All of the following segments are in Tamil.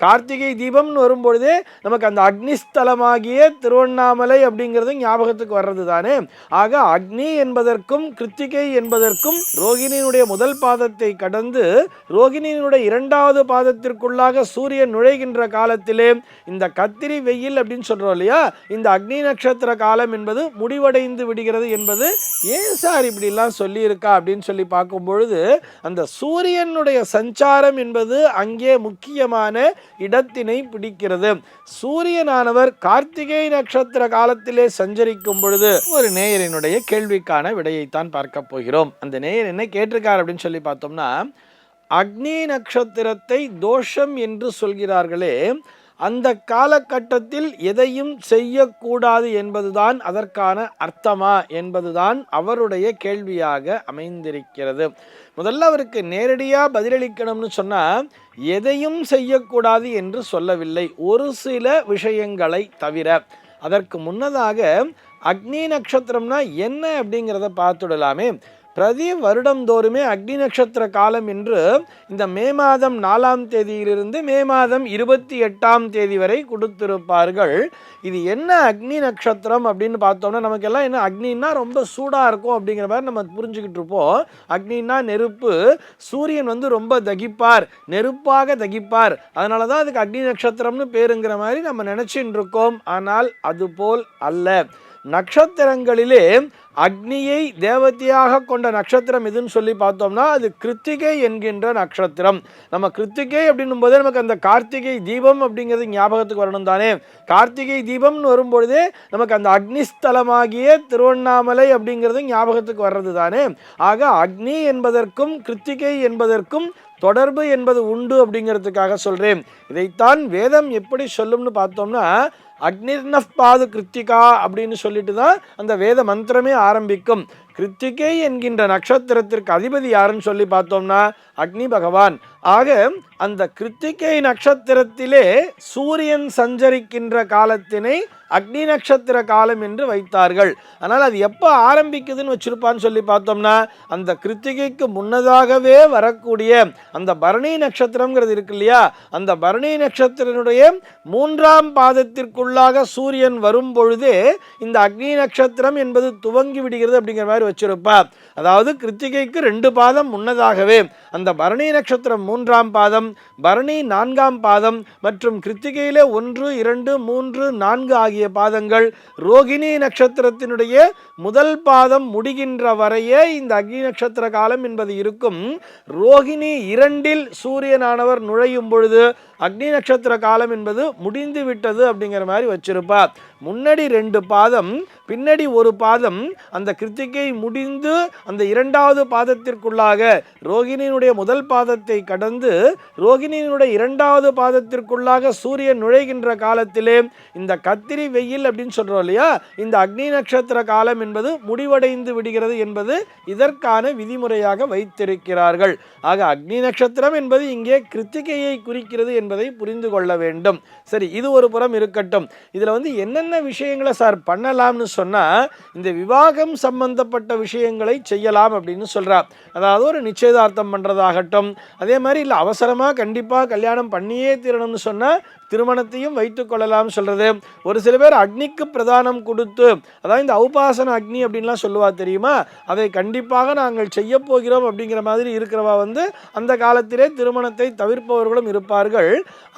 கார்த்திகை தீபம்னு வரும்பொழுதே நமக்கு அந்த அக்னிஸ்தலமாகிய திருவண்ணாமலை அப்படிங்கிறது ஞாபகத்துக்கு வர்றது தானே ஆக அக்னி என்பதற்கும் கிருத்திகை என்பதற்கும் ரோகிணியினுடைய முதல் பாதத்தை கடந்து ரோகிணியினுடைய இரண்டாவது பாதத்திற்குள்ளாக சூரியன் நுழைகின்ற காலத்திலே இந்த கத்திரி வெயில் அப்படின்னு சொல்கிறோம் இல்லையா? இந்த அக்னி நட்சத்திர காலம் என்பது முடிவடைந்து விடுகிறது என்பது ஏன் சார் இப்படிலாம் சொல்லியிருக்கா அப்படின்னு சொல்லி பார்க்கும் பொழுது அந்த சூரியனுடைய சஞ்சாரம் என்பது அங்கே முக்கியமான இடத்தினை பிடிக்கிறது. சூரியனானவர் கார்த்திகை நட்சத்திர காலத்திலே சஞ்சரிக்கும் பொழுது ஒரு நேயரினுடைய கேள்விக்கான விடையைத்தான் பார்க்க போகிறோம். அந்த நேயர் என்ன கேட்டிருக்கார் அப்படின்னு சொல்லி பார்த்தோம்னா அக்னி நட்சத்திரத்தை தோஷம் என்று சொல்கிறார்களே அந்த காலகட்டத்தில் எதையும் செய்யக்கூடாது என்பதுதான் அதற்கான அர்த்தமா என்பதுதான் அவருடைய கேள்வியாக அமைந்திருக்கிறது. முதல்ல அவருக்கு நேரடியாக பதிலளிக்கணும்னு சொன்னால் எதையும் செய்யக்கூடாது என்று சொல்லவில்லை. ஒரு சில விஷயங்களை தவிர. அதற்கு முன்னதாக அக்னி நட்சத்திரம்னா என்ன அப்படிங்கிறத பார்த்துடலாமே. பிரதி வருடந்தோறுமே அக்னி நட்சத்திர காலம் என்று இந்த மே மாதம் நாலாம் தேதியிலிருந்து மே மாதம் இருபத்தி எட்டாம் தேதி வரை கொடுத்திருப்பார்கள். இது என்ன அக்னி நட்சத்திரம் அப்படின்னு பார்த்தோம்னா நமக்கெல்லாம் என்ன அக்னின்னா ரொம்ப சூடாக இருக்கும் அப்படிங்கிற மாதிரி நம்ம புரிஞ்சுக்கிட்டு இருப்போம். அக்னின்னா நெருப்பு சூரியன் வந்து ரொம்ப தகிப்பார் நெருப்பாக தகிப்பார். அதனால தான் அதுக்கு அக்னி நட்சத்திரம்னு பேருங்கிற மாதிரி நம்ம நினச்சின்னு இருக்கோம் ஆனால் அதுபோல் அல்ல. நட்சத்திரங்களிலே அக்னியை தேவதையாக கொண்ட நட்சத்திரம் எதுன்னு சொல்லி பார்த்தோம்னா அது கிருத்திகை என்கின்ற நட்சத்திரம். நம்ம கிருத்திகை அப்படின்னும் போதே நமக்கு அந்த கார்த்திகை தீபம் அப்படிங்கிறது ஞாபகத்துக்கு வரணும் தானே. கார்த்திகை தீபம்னு வரும்பொழுதே நமக்கு அந்த அக்னிஸ்தலமாகிய திருவண்ணாமலை அப்படிங்கிறது ஞாபகத்துக்கு வர்றது தானே. ஆக அக்னி என்பதற்கும் கிருத்திகை என்பதற்கும் தொடர்பு என்பது உண்டு அப்படிங்கிறதுக்காக சொல்கிறேன் இதைத்தான் வேதம் எப்படி சொல்லும்னு பார்த்தோம்னா அக்னிர்னப்பாது கிருத்திகா அப்படின்னு சொல்லிட்டு தான் அந்த வேத மந்திரமே ஆரம்பிக்கும். கிருத்திகை என்கின்ற நட்சத்திரத்திற்கு அதிபதி யாருன்னு சொல்லி பார்த்தோம்னா அக்னி பகவான். ஆக அந்த கிருத்திகை நட்சத்திரத்திலே சூரியன் சஞ்சரிக்கின்ற காலத்தினை அக்னி நட்சத்திர காலம் என்று வைத்தார்கள். ஆனால் அது எப்போ ஆரம்பிக்குதுன்னு வச்சிருப்பான்னு சொல்லி பார்த்தோம்னா அந்த கிருத்திகைக்கு முன்னதாகவே வரக்கூடிய அந்த பரணி நட்சத்திரங்கிறது இருக்கு இல்லையா? அந்த பரணி நட்சத்திரனுடைய மூன்றாம் பாதத்திற்குள்ளாக சூரியன் வரும் பொழுதே இந்த அக்னி நட்சத்திரம் என்பது துவங்கி விடுகிறது அப்படிங்கிற மாதிரி வச்சிருப்பா. அதாவது கிருத்திகைக்கு ரெண்டு பாதம் முன்னதாகவே அந்த பரணி நட்சத்திரம் மூன்றாம் பாதம் பரணி நான்காம் பாதம் மற்றும் கிருத்திகையிலே ஒன்று இரண்டு மூன்று நான்கு ஆகிய பாதங்கள் ரோகிணி நட்சத்திரத்தினுடைய முதல் பாதம் முடிகின்ற வரையே இந்த அக்னி நட்சத்திர காலம் என்பது இருக்கும். ரோகிணி இரண்டில் சூரியனானவர் நுழையும் பொழுது அக்னி நட்சத்திர காலம் என்பது முடிந்து விட்டது அப்படிங்கிற மாதிரி வச்சிருப்பா முன்னாடி ரெண்டு பாதம் பின்னாடி ஒரு பாதம் அந்த கிருத்திகை முடிந்து அந்த இரண்டாவது பாதத்திற்குள்ளாக ரோகிணியினுடைய முதல் பாதத்தை கடந்து ரோகிணியினுடைய இரண்டாவது பாதத்திற்குள்ளாக சூரியன் நுழைகின்ற காலத்திலே இந்த கத்திரி வெயில் அப்படின்னு சொல்கிறோம் இல்லையா? இந்த அக்னி நட்சத்திர காலம் என்பது முடிவடைந்து விடுகிறது என்பது இதற்கான விதிமுறையாக வைத்திருக்கிறார்கள். ஆக அக்னி நட்சத்திரம் என்பது இங்கே கிருத்திகையை குறிக்கிறது என்பதை என்பதை புரிந்து கொள்ள வேண்டும். சரி இது ஒரு புறம் இருக்கட்டும். இதில் வந்து என்னென்ன விஷயங்களை சார் பண்ணலாம்னு சொன்னால் இந்த விவாகம் சம்பந்தப்பட்ட விஷயங்களை செய்யலாம் அப்படின்னு சொல்கிறார் அதாவது ஒரு நிச்சயதார்த்தம் பண்ணுறதாகட்டும் அதே மாதிரி இல்லை அவசரமாக கண்டிப்பாக கல்யாணம் பண்ணியே தீரணும்னு சொன்னால் திருமணத்தையும் வைத்துக் கொள்ளலாம் சொல்கிறது ஒரு சில பேர் அக்னிக்கு பிரதானம் கொடுத்து அதாவது இந்த ஔபாசன அக்னி அப்படின்லாம் சொல்லுவா தெரியுமா? அதை கண்டிப்பாக நாங்கள் செய்ய போகிறோம் அப்படிங்கிற மாதிரி இருக்கிறவா வந்து அந்த காலத்திலே திருமணத்தை தவிர்ப்பவர்களும் இருப்பார்கள்.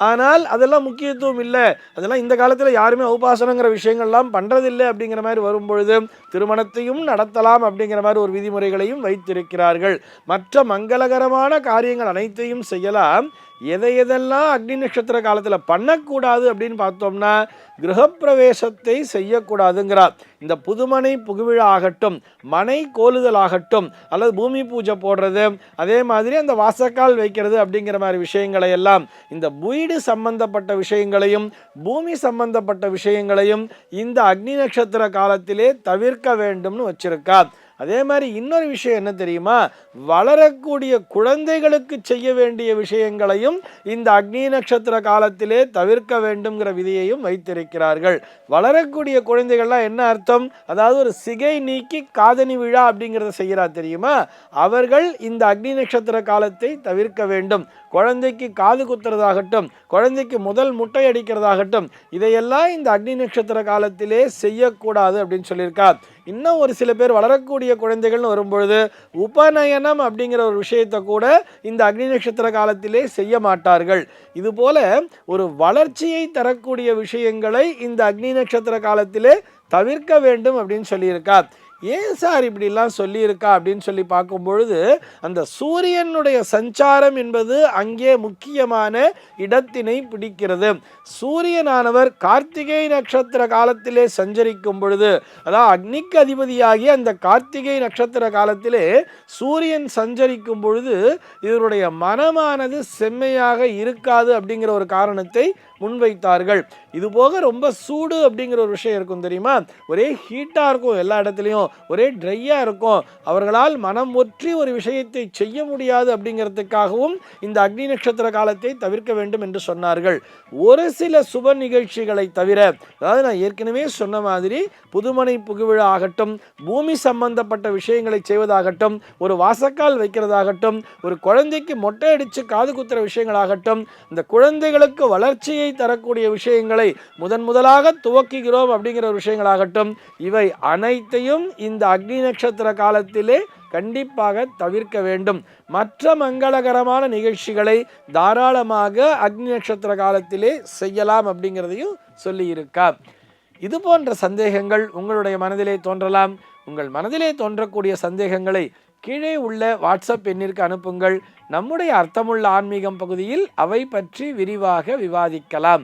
ஆனால் அதெல்லாம் முக்கியத்துவம் இல்லை. அதெல்லாம் இந்த காலத்தில் யாருமே ஔபாசனங்கிற விஷயங்கள்லாம் பண்ணுறதில்லை அப்படிங்கிற மாதிரி வரும்பொழுது திருமணத்தையும் நடத்தலாம் அப்படிங்கிற மாதிரி ஒரு விதிமுறைகளையும் வைத்திருக்கிறார்கள். மற்ற மங்களகரமான காரியங்கள் அனைத்தையும் செய்யலாம். எதை எதெல்லாம் அக்னி நட்சத்திர காலத்தில் பண்ணக்கூடாது அப்படின்னு பார்த்தோம்னா கிரகப்பிரவேசத்தை செய்யக்கூடாதுங்கிறார். இந்த புதுமனை புகுவிழா ஆகட்டும் மனை கோலுதல் ஆகட்டும் அல்லது பூமி பூஜை போடுறது அதே மாதிரி அந்த வாசக்கால் வைக்கிறது அப்படிங்கிற மாதிரி விஷயங்களை எல்லாம் இந்த வீடு சம்பந்தப்பட்ட விஷயங்களையும் பூமி சம்பந்தப்பட்ட விஷயங்களையும் இந்த அக்னி நட்சத்திர காலத்திலே தவிர்க்க வேண்டும்னு வச்சிருக்கார். அதே மாதிரி இன்னொரு விஷயம் என்ன தெரியுமா? வளரக்கூடிய குழந்தைகளுக்கு செய்ய வேண்டிய விஷயங்களையும் இந்த அக்னி நட்சத்திர காலத்திலே தவிர்க்க வேண்டும்ங்கிற விதியையும் வைத்திருக்கிறார்கள். வளரக்கூடிய குழந்தைகள்லாம் என்ன அர்த்தம்? அதாவது ஒரு சிகை நீக்கி காதணி விழா அப்படிங்கிறத செய்கிறா தெரியுமா? அவர்கள் இந்த அக்னி நட்சத்திர காலத்தை தவிர்க்க வேண்டும். குழந்தைக்கு காது குத்துறதாகட்டும் குழந்தைக்கு முதல் முட்டை அடிக்கிறதாகட்டும் இதையெல்லாம் இந்த அக்னி நட்சத்திர காலத்திலே செய்யக்கூடாது அப்படின்னு சொல்லியிருக்கா. இன்னும் ஒரு சில பேர் வளரக்கூடிய குழந்தைகள்னு வரும்பொழுது உபநயனம் அப்படிங்கிற ஒரு விஷயத்தை கூட இந்த அக்னி நட்சத்திர காலத்திலே செய்ய மாட்டார்கள். இதுபோல ஒரு வளர்ச்சியை தரக்கூடிய விஷயங்களை இந்த அக்னி நட்சத்திர காலத்திலே தவிர்க்க வேண்டும் அப்படின்னு சொல்லியிருக்கா ஏன் சார் இப்படிலாம் சொல்லியிருக்கா அப்படின்னு சொல்லி பார்க்கும் பொழுது அந்த சூரியனுடைய சஞ்சாரம் என்பது அங்கே முக்கியமான இடத்தினை பிடிக்கிறது. சூரியனானவர் கார்த்திகை நட்சத்திர காலத்திலே சஞ்சரிக்கும் பொழுது அதாவது அக்னிக்கு அதிபதியாகி அந்த கார்த்திகை நட்சத்திர காலத்திலே சூரியன் சஞ்சரிக்கும் பொழுது இவருடைய மனமானது செம்மையாக இருக்காது அப்படிங்கிற ஒரு காரணத்தை முன்வைத்தார்கள். இது போக ரொம்ப சூடு அப்படிங்கிற ஒரு விஷயம் இருக்கும் தெரியுமா? ஒரே ஹீட்டாக இருக்கும் எல்லா இடத்துலையும் ஒரே ட்ரையாக இருக்கும். அவர்களால் மனம் ஒற்றி ஒரு விஷயத்தை செய்ய முடியாது அப்படிங்கிறதுக்காகவும் இந்த அக்னி நட்சத்திர காலத்தை தவிர்க்க வேண்டும் என்று சொன்னார்கள். ஒரு சில சுப நிகழ்ச்சிகளை தவிர அதாவது நான் ஏற்கனவே சொன்ன மாதிரி புதுமனை புகுவிழா ஆகட்டும் பூமி சம்பந்தப்பட்ட விஷயங்களை செய்வதாகட்டும் ஒரு வாசக்கால் வைக்கிறதாகட்டும் ஒரு குழந்தைக்கு மொட்டை அடித்து காது குத்துற விஷயங்களாகட்டும் இந்த குழந்தைகளுக்கு வளர்ச்சியை தரக்கூடிய விஷயங்களை முதன் முதலாக துவக்குகிறோம் அப்படிங்கிற ஒரு விஷயங்களாகட்டும். இவை அனைத்தையும் இந்த அக்னி நட்சத்திர காலத்திலே கண்டிப்பாக தவிர்க்க வேண்டும். மற்ற மங்களகரமான நிகழ்ச்சிகளை தாராளமாக அக்னி நட்சத்திர காலத்திலே செய்யலாம் அப்படிங்கிறதையும் சொல்லியிருக்கா இது போன்ற சந்தேகங்கள் உங்களுடைய மனதிலே தோன்றலாம். உங்கள் மனதிலே தோன்றக்கூடிய சந்தேகங்களை கீழே உள்ள வாட்ஸ்அப் எண்ணிற்கு அனுப்புங்கள். நம்முடைய அர்த்தமுள்ள ஆன்மீகம் பகுதியில் அவை பற்றி விரிவாக விவாதிக்கலாம்.